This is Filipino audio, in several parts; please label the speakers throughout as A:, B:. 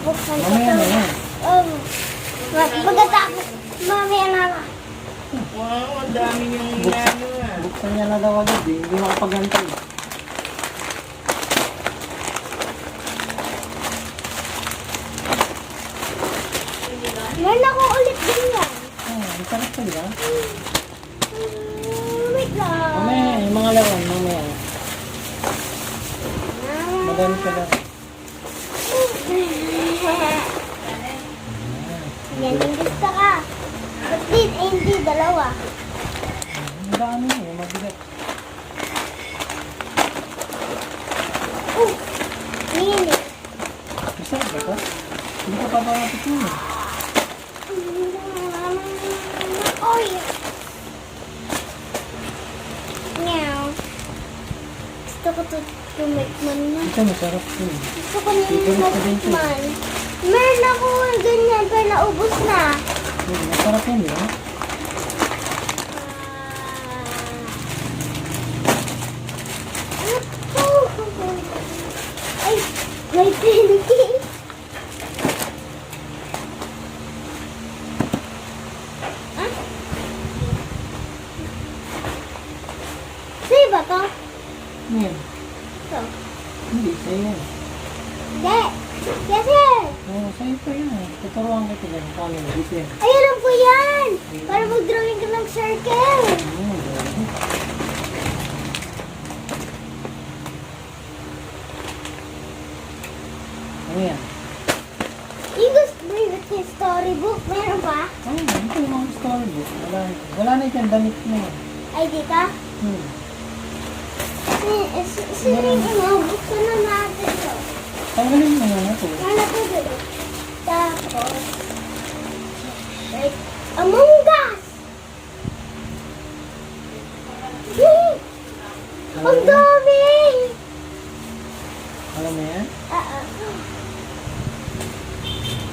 A: Ah, buksan ko
B: Mamaya na yan.
A: Um, pagkatapos, mamaya na lang.
C: Wow, ang dami niyong
B: Buksan,
C: inano ah.
B: buksan niya na daw agad eh. Hindi makapagantay.
A: Meron ako ulit ganyan.
B: Ah, ang sarap pa diba?
A: Mm, wait lang.
B: Mamaya, yung mga lawan, mamaya. Madami ka lang.
A: Yan yung gusto ka. Ba't di, eh, hindi, dalawa.
B: Ang dami eh, mabigat.
A: Oh, mini.
B: Masarap ba ito? Hindi ka pa ba matikin eh.
A: Yeah. Meow. Gusto ko to tumikman na.
B: Ito masarap eh.
A: Gusto ko nang
B: Favorite
A: Meron ako ganyan, pero naubos na.
B: Hmm, Masarap yun eh.
A: To? Ay, may pancake. Ah? Sa'yo ba to?
B: Yan?
A: Ito.
B: Hindi, sa'yo yan.
A: Hindi. Kasi,
B: Oo, sa'yo pa yan. Tuturuan kita dyan. Paano mo? Dito
A: ay alam ko yan. Para mag-drawing ka ng circle.
B: Hmm, grabe. Ano yan?
A: Yung gusto mo yung storybook, meron ba?
B: Oh, ito yung mga storybook. Wala, wala na dyan, damit na yan.
A: Ay, dito?
B: Hmm.
A: Si- si- Sino yung ina? Buksan na natin ito.
B: Tanggalin mo na ito.
A: Wala ko right, Among Us! Ang
B: yan?
A: dami!
B: Alam mo yan?
A: Ah, ah.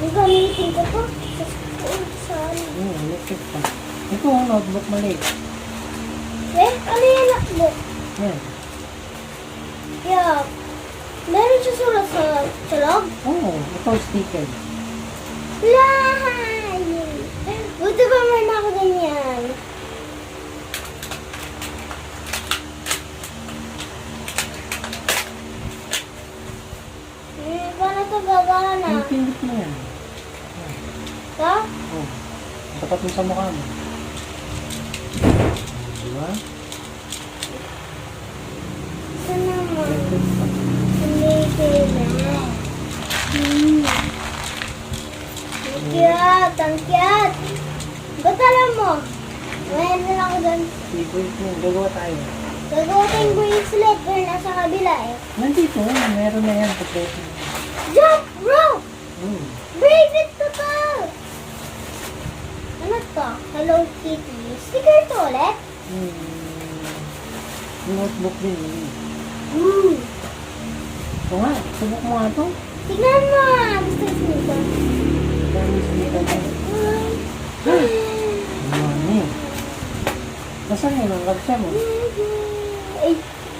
A: Ang gamitin ko to sa school. Sorry.
B: Hmm, electric pa. Ito ang notebook maliit.
A: Eh, ano yung notebook?
B: Yan.
A: Yeah. Meron siya sulat sa, loob.
B: Oo, oh, ito sticker.
A: Loa. Ang cute! Ba't alam mo? Ngayon na lang ako doon.
B: Favorite mo, gagawa tayo.
A: Gagawa ko yung bracelet pero nasa kabila eh.
B: Nandito, meron na yan. Pagkaitin.
A: Jump rope!
B: Hmm.
A: Bracelet to to! Ano to? Hello Kitty. Sticker to ulit?
B: Hmm. Yung notebook din. yun.
A: Hmm.
B: Ito nga, subok mo nga ito.
A: Tignan mo! Gusto ko nito.
B: Nasaan yun ang kapsa mo?
A: Ay,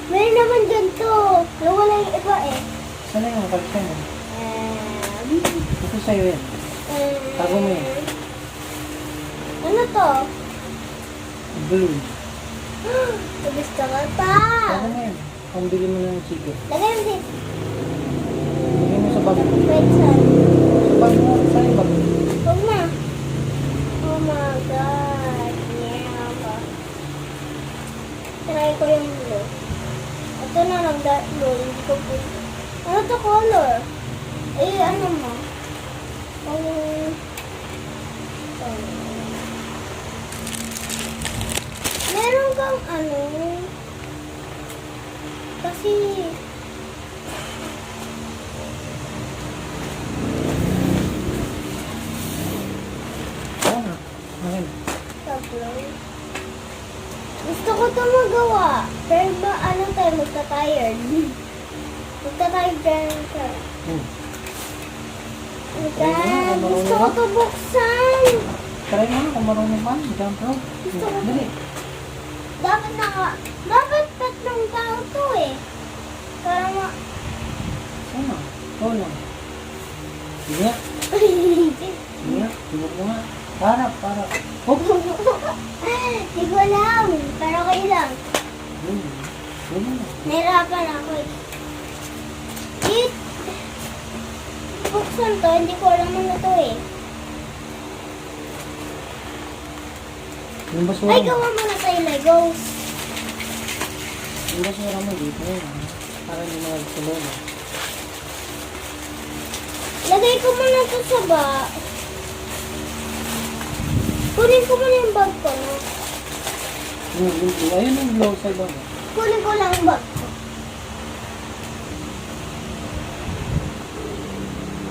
A: meron naman ganito. Nawala yung iba eh.
B: Saan na yung kapsa mo?
A: Um,
B: Ito sa'yo yan.
A: um,
B: Tago mo yan.
A: Ano to?
B: Blue.
A: Gusto ko pa.
B: Tago mo yan. Pambili mo ng chicken.
A: Lagay mo dito.
B: Bag.
A: Wait, son.
B: Sa bag mo. Saan yung bag?
A: Huwag na. Oh my God. Yeah. Try ko yung blue. Ito na lang dark blue. Hindi ko po. Ano to color? Eh, ano mo? Ang... Oh. Meron kang ano? Kasi...
B: Oo nga. Akin.
A: Tabloy. Gusto magawa. Pero ba, ano tayo, magta-tired. Magta-tired tayo.
B: Hmm.
A: Magta- Gusto ko ito buksan.
B: Try mo na kung marunong ka. Jump rope.
A: Gusto ko.
B: Dali.
A: Dapat naka... Dapat tatlong tao to eh. Para ma...
B: Sana. Ikaw lang. Sige nga. Sige nga. Mo nga. Para, para. Oh!
A: Hindi ko alam. Lang.
B: Na.
A: Nahirapan ako eh. It... Buksan to. Hindi ko alam ano to eh.
B: Yung basura
A: Ay, gawa mo na tayo Legos.
B: Yung basura mo dito ah. Para hindi mo nagsulog.
A: Lagay ko muna to sa ba. Kunin ko muna yung bag ko, no?
B: Yung, yung, yung, ayun yung sa bag.
A: Kunin ko lang.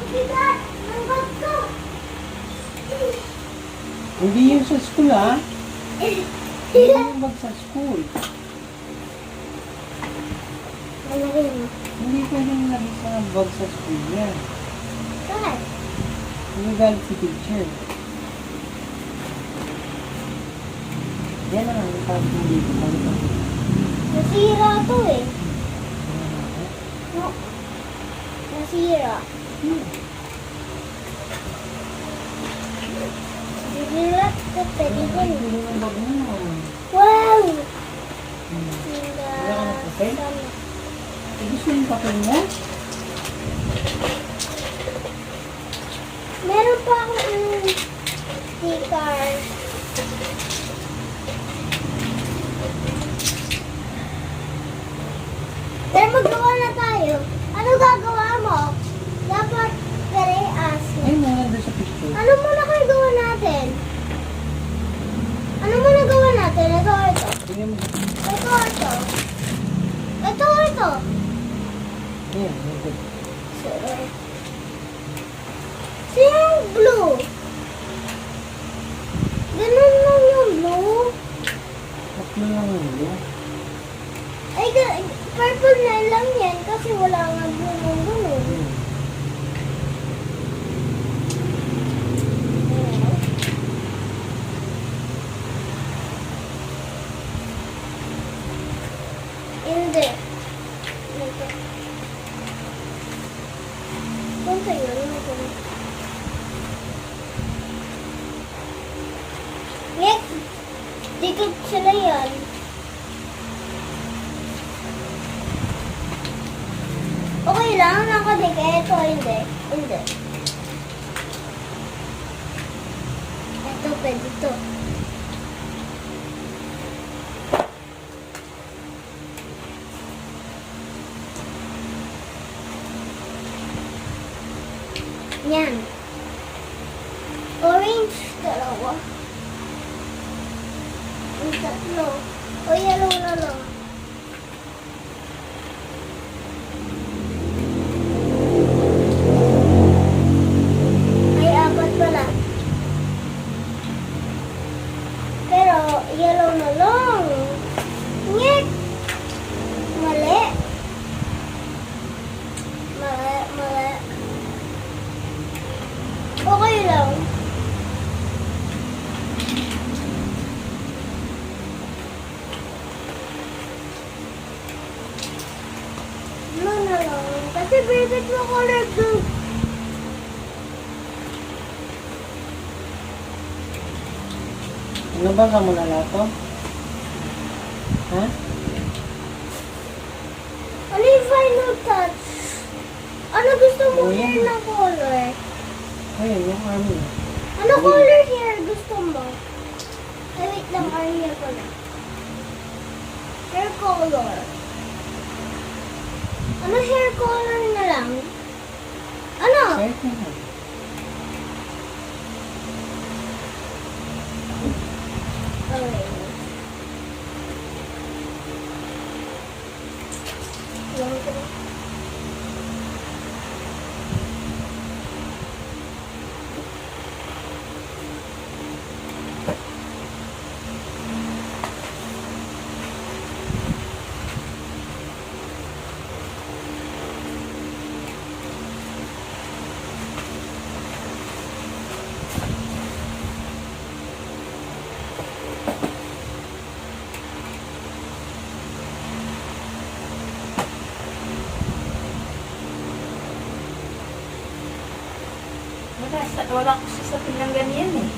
A: Bigat! Ang bag ko!
B: Hindi yung sa school ah. Hindi yung bag sa school.
A: Mo.
B: Hindi pwedeng lagi sa bag sa school yan.
A: Saan?
B: Hindi galit si teacher. Yan na lang, parang hindi ko.
A: Nasira to eh. No. Nasira.
B: Hindi yung bag mo.
A: Wow!
B: Hmm.
A: Wala
B: ka ng papel? Eh, Gusto yung papel mo?
A: Meron pa akong mm, sticker. Pero maggawa na tayo. Ano gagawa mo? Dapat very ask me.
B: Ayun na lang doon sa picture.
A: Ano muna kayo gawa natin? Ano muna gawa natin? Ito or ito?
B: Tingnan mo.
A: Ito ito? Ito ito?
B: Ayan, ayan.
A: Sino yung blue? Ganun lang yung blue.
B: Tatlo lang yun.
A: Ay, ga- purple na lang yan kasi wala nga blue nung ganun.
B: Hmm.
A: Hindi. Ito. Kung sa'yo, ano ko? Yes! Dikit sila yan. Okay lang, nakadikit o hindi? Hindi. Ito, pwede ito. Yan. Orange, dalawa. Ang tatlo. O yellow na lang. Okay lang. Ano na lang? Kasi favorite mo color blue.
B: Ano ba ka mo na lahat to? Ha?
A: Ano yung final touch? Ano gusto mo
B: Oh,
A: hair
B: yan.
A: na color?
B: Ayun, yung army.
A: Ano color hair gusto mo? Ay, wait lang, hair ko na. Hair color. Ano hair color na lang? Ano?
B: Lang.
A: Okay.
C: Wala ko sa sapin ng ganyan eh.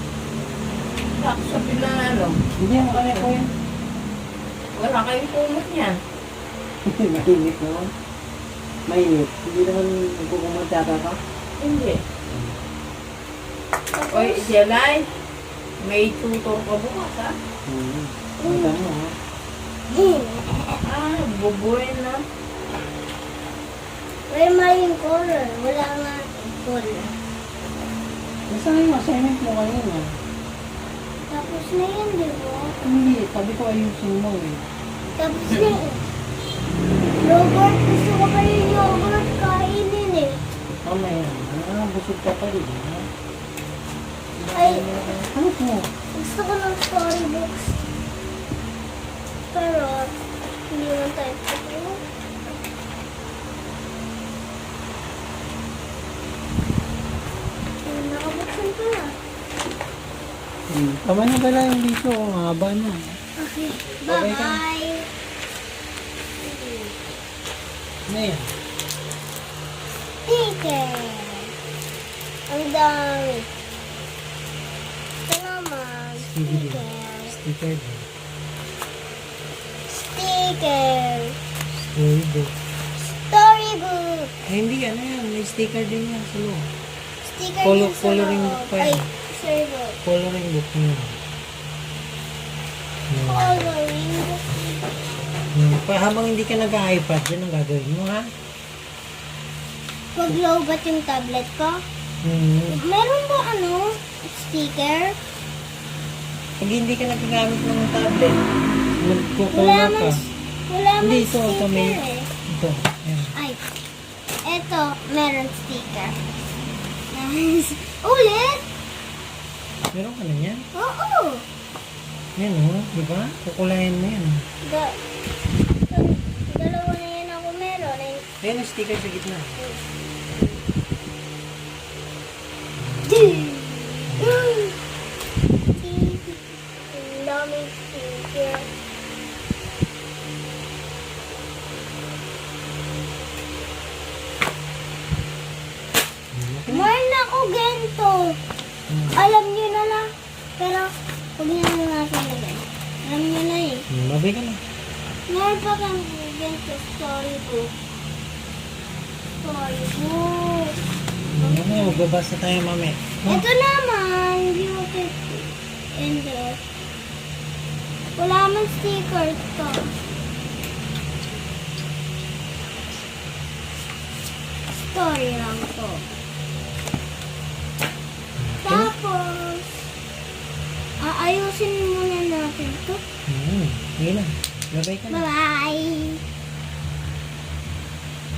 C: Wala ko sa sapin ng ano.
B: Hindi mo kami po yan.
C: Wala kayong kumot niyan.
B: Mainit naman. Mainit. Hindi naman nagkukumanta ka ka.
C: Hindi.
A: Tapos,
C: Oy, Jelay, may tutor ka bukas ha?
B: Hmm. Ang dami ha.
A: hmm,
C: Ah, bubuin na.
A: may maling color. Wala nga color.
B: Basta na yung assignment mo kanina.
A: Tapos na yun, di ba?
B: Hindi, sabi ko ayusin mo eh.
A: Tapos na yun. Yogurt, gusto ko pa yung yogurt kainin eh.
B: Mamaya na, busog ka pa rin. Ha?
A: Ay.
B: Ano mo?
A: Gusto ko ng storybooks. Pero, hindi naman tayo patuloy. Ayun, Na.
B: Hmm. Tama na pala yung dito, ang haba na.
A: Okay,
B: Okay ka.
A: bye-bye.
B: Ano yan?
A: Sticker. Ang dami. Ito naman.
B: Sticker.
A: Sticker.
B: Sticker. Storybook.
A: Storybook.
B: Eh, hindi, ano yan? May sticker din yan sa loob.
A: Sticker
B: Colo-
A: din sa
B: coloring book pa yan. Coloring book niya. Hmm.
A: Coloring book.
B: Hmm. Pa, habang hindi ka nag-iPad, yan ang gagawin mo, ha?
A: Pag lowbat yung tablet ko.
B: Hmm.
A: Meron ba ano? Sticker?
B: Pag hindi ka nagagamit ng tablet,
A: man,
B: ka.
A: wala man
B: Hindi, ito, ito,
A: sticker
B: may-
A: eh.
B: Ito, yan.
A: Ay, eto, meron sticker. Nice. Ulit?
B: Meron ka na yan?
A: Oo.
B: Yan, oh. Di ba? Kukulayan mo yan.
A: Da, dalawa na yan ako meron. Ay,
B: Ayan ang sticker sa gitna.
A: Daming sticker. Meron na ako ganito.
B: Hmm.
A: Alam niyo na lang. Pero, huwag niyo na natin lagay. Alam niyo na eh.
B: Hmm, babay ka na.
A: Meron pa kang ganito storybook. Storybook.
B: Hmm, Mamaya, magbabasa tayo mamaya. Hmm.
A: Ito naman, beauty and this. Wala man stickers to. Story lang to. Aayusin muna natin to.
B: Hmm, sige na. Babay ka na.
A: Bye-bye!